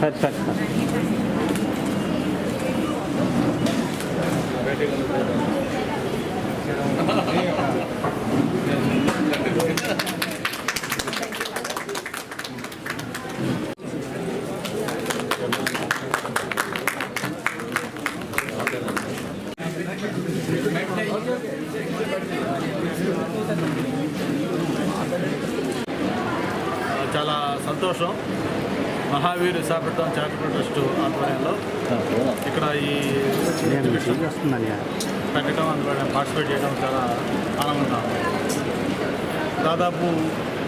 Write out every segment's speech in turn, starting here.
సరే సరే చాలా సంతోషం మహావీర్ విశాఖపట్నం చారిటబుల్ ట్రస్ట్ ఆధ్వర్యంలో ఇక్కడ ఈ పెట్టడం అందులో పార్టిసిపేట్ చేయడం చాలా ఆనందంగా ఉంది. దాదాపు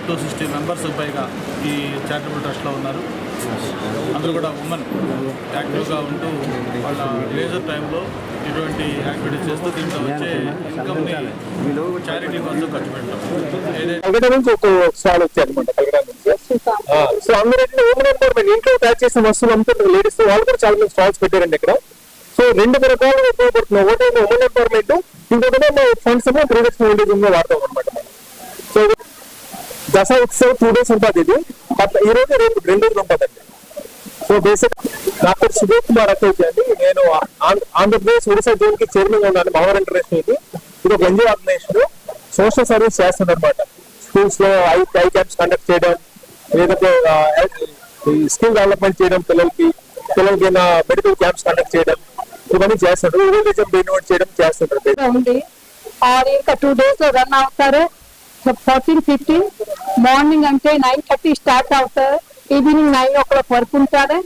టూ సిక్స్టీ మెంబర్స్ పైగా ఈ చారిటబుల్ ట్రస్ట్లో ఉన్నారు. అందరూ కూడా ఉమెన్ యాక్టివ్గా ఉంటూ వాళ్ళ లేజర్ టైంలో ఇటువంటి యాక్టివిటీస్ చేస్తూ దీంట్లో వచ్చే ఇన్కమ్ని చారిటీ కోసం ఖర్చు పెట్టడం. సో అందరూ ఓపెన్ ఎంపవర్మెంట్ ఇంట్లో తయారు చేసిన వస్తువులు అమ్ముతుంటారు లేడీస్ వాళ్ళు కూడా చాలా మంది స్టాల్స్ పెట్టారండి ఇక్కడ. సో రెండు రకాలుగా ఒకటి ఉమెన్ ఎంపవర్మెంట్ ఇంకొకటి ఫండ్స్ ఫౌండేషన్గా వాడతాం అనమాట దసరా ఉత్సవం టూ డేస్ ఉంటుంది ఇది. అట్లా ఈ రోజు రేపు రెండు రోజులు ఉంటుంది. సో బేసిక్ డాక్టర్ పేరు సుధీర్ కుమార్ అక్కడికి అండి నేను ఆంధ్రప్రదేశ్ ఒడిశా జోన్కి చైర్మన్గా ఉన్నాను. మహోర్ ఇంటర్నేషనల్ ఇది. ఇది ఒక ఎన్జిఓ ఆర్గనైజేషన్. సోషల్ సర్వీస్ చేస్తుంది అనమాట స్కూల్స్లో ఐ ఐ క్యాంప్స్ కండక్ట్ చేయడం లేదంటే స్కిల్ డెవలప్మెంట్ చేయడం పిల్లలకి పిల్లలకి మెడికల్ క్యాంప్స్ కండక్ట్ చేయడం ఇవన్నీ చేస్తాడు టూరిజం ఇన్వైట్ చేయడం చేస్తుంటారు. ఇంకా టూ డేస్లో రన్ అవుతారు. ఫోర్టీన్ ఫిఫ్టీన్ మార్నింగ్ అంటే నైన్ థర్టీ స్టార్ట్ అవుతారు ఈవినింగ్ నైన్ ఓ క్లాక్ వరకు ఉంటారు.